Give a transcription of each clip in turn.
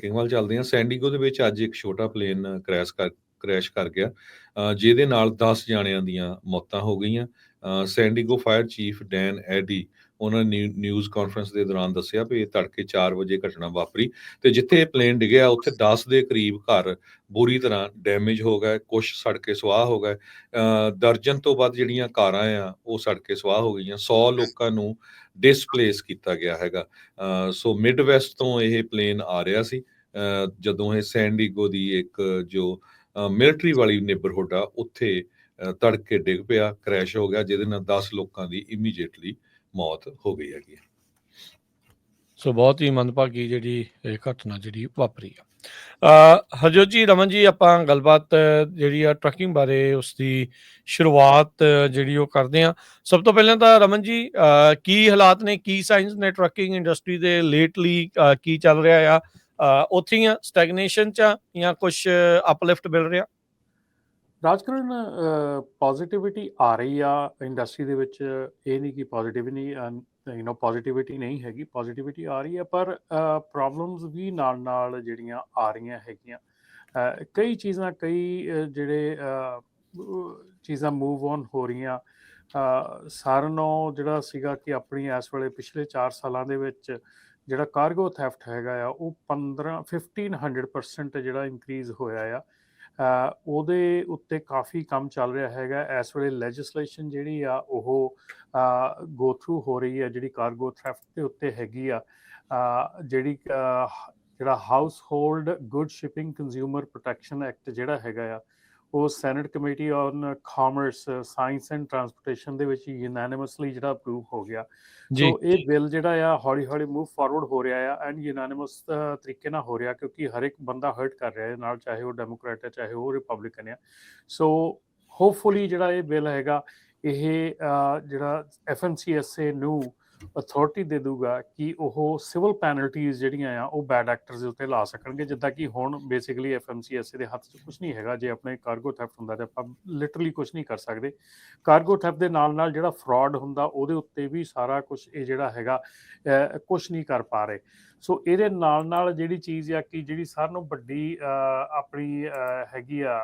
Trucking ਵੱਲ ਚੱਲਦੇ ਹਾਂ। ਸੈਂਡੀਗੋ ਦੇ ਵਿੱਚ ਅੱਜ ਇੱਕ ਛੋਟਾ ਪਲੇਨ ਕ੍ਰੈਸ਼ ਕਰ ਕ੍ਰੈਸ਼ ਕਰ ਗਿਆ। ਜਿਹਦੇ ਨਾਲ 10 ਜਾਣਿਆਂ ਦੀਆਂ ਮੌਤਾਂ ਹੋ ਗਈਆਂ। ਸੈਂਡੀਗੋ ਫਾਇਰ ਚੀਫ ਡੈਨ ਐਡੀ ਉਹਨਾਂ ਨੇ ਨਿਊਜ਼ ਕਾਨਫਰੰਸ ਦੇ ਦੌਰਾਨ ਦੱਸਿਆ ਵੀ ਇਹ ਤੜਕੇ 4 ਵਜੇ ਘਟਨਾ ਵਾਪਰੀ ਤੇ ਜਿੱਥੇ ਇਹ ਪਲੇਨ ਡਿੱਗਿਆ ਉੱਥੇ 10 ਦੇ ਕਰੀਬ ਘਰ ਬੁਰੀ ਤਰ੍ਹਾਂ ਡੈਮੇਜ ਹੋ ਗਏ ਕੁਝ ਸੜ ਕੇ ਸੁਆਹ ਹੋ ਗਏ। ਅ, ਦਰਜਨ ਤੋਂ ਵੱਧ ਜਿਹੜੀਆਂ ਕਾਰਾਂ ਆ ਉਹ ਸੜ ਕੇ ਸੁਆਹ ਹੋ ਗਈਆਂ। 100 ਲੋਕਾਂ ਨੂੰ ਡਿਸਪਲੇਸ ਕੀਤਾ ਗਿਆ ਹੈਗਾ। ਸੋ ਮਿਡ ਵੈਸਟ ਤੋਂ ਇਹ ਪਲੇਨ ਆ ਰਿਹਾ ਸੀ। ਅ, ਜਦੋਂ ਇਹ ਸੈਂਡੀਗੋ ਦੀ ਇੱਕ ਜੋ ਮਿਲਟਰੀ ਵਾਲੀ ਨੇਬਰਹੁੱਡ ਆ ਉੱਥੇ ਤੜਕੇ ਡਿੱਗ ਪਿਆ ਕ੍ਰੈਸ਼ ਹੋ ਗਿਆ ਜਿਹਦੇ ਨਾਲ 10 ਲੋਕਾਂ ਦੀ ਇਮੀਡੀਏਟਲੀ ਮੌਤ ਹੋ ਗਈ ਹੈਗੀ ਸੋ ਬਹੁਤ ਹੀ ਮੰਦਭਾਗੀ ਜਿਹੜੀ ਇਹ ਘਟਨਾ ਜਿਹੜੀ ਵਾਪਰੀ ਆ। ਅ, ਜੀ ਰਮਨ ਜੀ ਆਪਾਂ ਗੱਲਬਾਤ ਜਿਹੜੀ ਆ ਟਰੱਕਿੰਗ ਬਾਰੇ ਉਸ ਦੀ ਸ਼ੁਰੂਆਤ ਜਿਹੜੀ ਉਹ ਕਰਦੇ ਆ ਸਭ ਤੋਂ ਪਹਿਲਾਂ ਤਾਂ ਰਮਨ ਜੀ ਕੀ ਹਾਲਾਤ ਨੇ? ਕੀ ਸਾਇੰਸ ਨੇ ਟਰੱਕਿੰਗ ਇੰਡਸਟਰੀ ਦੇ? ਲੇਟਲੀ ਕੀ ਚੱਲ ਰਿਹਾ ਆ? ਉੱਥੇ ਹੀ ਸਟੈਗਨੇਸ਼ਨ ਚ ਆ ਜਾਂ ਕੁਝ ਅਪਲਿਫਟ ਮਿਲ ਰਿਹਾ? ਰਾਜਕਰਨ ਪੋਜ਼ਿਟਿਵਿਟੀ ਆ ਰਹੀ ਆ ਇੰਡਸਟਰੀ ਦੇ ਵਿੱਚ ਇਹ ਨਹੀਂ ਕਿ ਪੋਜ਼ਿਟਿਵ ਨਹੀਂ ਯੂ نو ਪੋਜ਼ਿਟਿਵਿਟੀ ਨਹੀਂ ਹੈਗੀ ਪੋਜ਼ਿਟਿਵਿਟੀ ਆ ਰਹੀ ਹੈ ਪਰ ਪ੍ਰੋਬਲਮਸ ਵੀ ਨਾਲ ਨਾਲ ਜਿਹੜੀਆਂ ਆ ਰਹੀਆਂ ਹੈਗੀਆਂ ਕਈ ਚੀਜ਼ਾਂ ਕਈ ਜਿਹੜੇ ਚੀਜ਼ਾਂ ਮੂਵ ਔਨ ਹੋ ਰਹੀਆਂ ਅਹ, ਸਾਰਿਆਂ ਨੂੰ ਜਿਹੜਾ ਸੀਗਾ ਕਿ ਆਪਣੀ ਇਸ ਵੇਲੇ ਪਿਛਲੇ 4 ਸਾਲਾਂ ਦੇ ਵਿੱਚ ਜਿਹੜਾ ਕਾਰਗੋ ਥੈਫਟ ਹੈਗਾ ਆ, ਉਹ 15 1500% ਜਿਹੜਾ ਇਨਕਰੀਜ਼ ਹੋਇਆ ਆ। ਉਹਦੇ ਉੱਤੇ ਕਾਫੀ ਕੰਮ ਚੱਲ ਰਿਹਾ ਹੈਗਾ। ਇਸ ਵੇਲੇ ਲੈਜਿਸਲੇਸ਼ਨ ਜਿਹੜੀ ਆ, ਉਹ ਗੋ ਥਰੂ ਹੋ ਰਹੀ ਹੈ ਜਿਹੜੀ ਕਾਰਗੋ ਥੈਫਟ ਦੇ ਉੱਤੇ ਹੈਗੀ ਆ। ਜਿਹੜੀ ਜਿਹੜਾ household good shipping consumer protection act ਜਿਹੜਾ ਹੈਗਾ ਆ ਉਹ senate committee on commerce science and transportation ਦੇ ਵਿੱਚ ਯੂਨੈਨਿਮਸਲੀ ਜਿਹੜਾ ਅਪਰੂਵ ਹੋ ਗਿਆ। ਸੋ ਇਹ ਬਿੱਲ ਜਿਹੜਾ ਆ ਹੌਲੀ ਹੌਲੀ ਮੂਵ ਫਾਰਵਰਡ ਹੋ ਰਿਹਾ ਆ ਐਂਡ ਯੂਨਾਨਿਮਸ ਤਰੀਕੇ ਨਾਲ ਹੋ ਰਿਹਾ ਕਿਉਂਕਿ ਹਰ ਇੱਕ ਬੰਦਾ ਹਰਟ ਕਰ ਰਿਹਾ ਹੈ ਨਾਲ ਚਾਹੇ ਉਹ ਡੈਮੋਕ੍ਰੈਟ ਹੈ ਚਾਹੇ ਉਹ ਰਿਪਬਲਿਕਨ ਹੈ। ਸੋ ਹੋਪਫੁਲੀ ਜਿਹੜਾ ਇਹ ਬਿੱਲ ਹੈਗਾ ਇਹ ਜਿਹੜਾ ਐਫਐਮਸੀਐਸਏ ਨੂੰ ਅਥਾਰਟੀ ਦੇ ਦੂਗਾ ਕਿ ਉਹ ਸਿਵਲ ਪੈਨਲਟੀਜ਼ ਜਿਹੜੀਆਂ ਆ, ਉਹ ਬੈਡ ਐਕਟਰਸ ਦੇ ਉੱਤੇ ਲਾ ਸਕਣਗੇ, ਜਿੱਦਾਂ ਕਿ ਹੁਣ ਬੇਸਿਕਲੀ ਐਫਐਮਸੀਐਸਏ ਦੇ ਹੱਥ 'ਚ ਕੁਝ ਨਹੀਂ ਹੈਗਾ, ਜੇ ਆਪਣੇ ਕਾਰਗੋ ਥੈਫਟ ਹੁੰਦਾ ਤੇ ਆਪਾਂ ਲਿਟਰਲੀ ਕੁਝ ਨਹੀਂ ਕਰ ਸਕਦੇ। ਕਾਰਗੋ ਥੈਫਟ ਦੇ ਨਾਲ ਨਾਲ ਜਿਹੜਾ ਫਰਾਡ ਹੁੰਦਾ, ਉਹਦੇ ਉੱਤੇ ਵੀ ਸਾਰਾ ਕੁਝ ਇਹ ਜਿਹੜਾ ਹੈਗਾ ਕੁਝ ਨਹੀਂ ਕਰ ਪਾ ਰਹੇ। ਸੋ ਇਹਦੇ ਨਾਲ ਨਾਲ ਜਿਹੜੀ ਚੀਜ਼ ਆ ਕਿ ਜਿਹੜੀ ਸਾਰਿਆਂ ਨੂੰ ਵੱਡੀ ਆਪਣੀ ਹੈਗੀ ਆ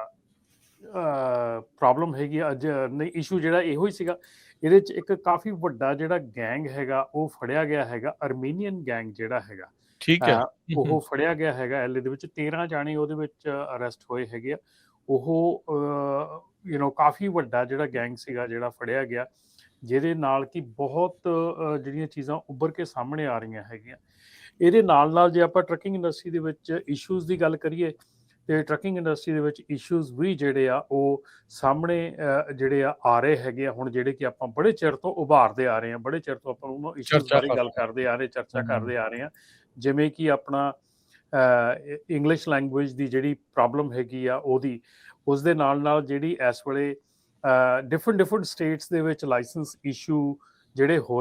ਪ੍ਰੋਬਲਮ ਹੈਗੀ ਅੱਜ ਨਹੀਂ ਇਸ਼ੂ ਜਿਹੜਾ ਇਹੋ ਹੀ ਸੀਗਾ। ਇਹਦੇ ਚ ਇੱਕ ਕਾਫੀ ਵੱਡਾ ਜਿਹੜਾ ਗੈਂਗ ਹੈਗਾ ਉਹ ਫੜਿਆ ਗਿਆ ਹੈਗਾ। ਅਰਮੀਨੀਅਨ ਗੈਂਗ ਜਿਹੜਾ ਹੈਗਾ। ਠੀਕ ਹੈ। ਉਹ ਫੜਿਆ ਗਿਆ ਹੈਗਾ ਐਲਏ ਦੇ ਵਿੱਚ। 13 ਜਾਣੇ ਉਹਦੇ ਵਿੱਚ ਅਰੈਸਟ ਹੋਏ ਹੈਗੇ ਆ। ਉਹ ਯੂ نو ਕਾਫੀ ਵੱਡਾ ਜਿਹੜਾ ਗੈਂਗ ਸੀਗਾ ਜਿਹੜਾ ਫੜਿਆ ਗਿਆ ਜਿਹਦੇ ਨਾਲ ਕਿ ਬਹੁਤ ਜਿਹੜੀਆਂ ਚੀਜ਼ਾਂ ਉੱਭਰ ਕੇ ਸਾਹਮਣੇ ਆ ਰਹੀਆਂ ਹੈਗੀਆਂ। ਇਹਦੇ ਨਾਲ ਨਾਲ ਜੇ ਆਪਾਂ ਟਰੱਕਿੰਗ ਇੰਡਸਟਰੀ ਦੇ ਵਿੱਚ ਇਸ਼ੂਜ਼ ਦੀ ਗੱਲ ਕਰੀਏ ਤੇ ਟਰੱਕਿੰਗ ਇੰਡਸਟਰੀ ਦੇ ਵਿੱਚ ਇਸ਼ੂਜ਼ ਵੀ ਜਿਹੜੇ ਆ ਉਹ ਸਾਹਮਣੇ ਜਿਹੜੇ ਆ ਆ ਰਹੇ ਹੈਗੇ ਆ। ਹੁਣ ਜਿਹੜੇ ਕਿ ਆਪਾਂ ਬੜੇ ਚਿਰ ਤੋਂ ਉਭਾਰਦੇ ਆ ਰਹੇ ਆ ਬੜੇ ਚਿਰ ਤੋਂ ਆਪਾਂ ਉਹਨਾਂ ਇਸ਼ੂਜ਼ ਬਾਰੇ ਗੱਲ ਕਰਦੇ ਆ ਰਹੇ ਚਰਚਾ। ਕਰਦੇ ਆ ਰਹੇ ਆ। ਜਿਵੇਂ ਕਿ ਆਪਣਾ ਇੰਗਲਿਸ਼ ਲੈਂਗੁਏਜ ਦੀ ਜਿਹੜੀ ਪ੍ਰੋਬਲਮ ਹੈਗੀ ਆ ਉਹਦੀ ਉਸ ਦੇ ਨਾਲ ਨਾਲ ਜਿਹੜੀ ਇਸ ਵੇਲੇ ਡਿਫਰੈਂਟ ਡਿਫਰੈਂਟ ਸਟੇਟਸ ਦੇ ਵਿੱਚ ਲਾਇਸੈਂਸ ਇਸ਼ੂ ਜਿਹੜੇ ਹੋ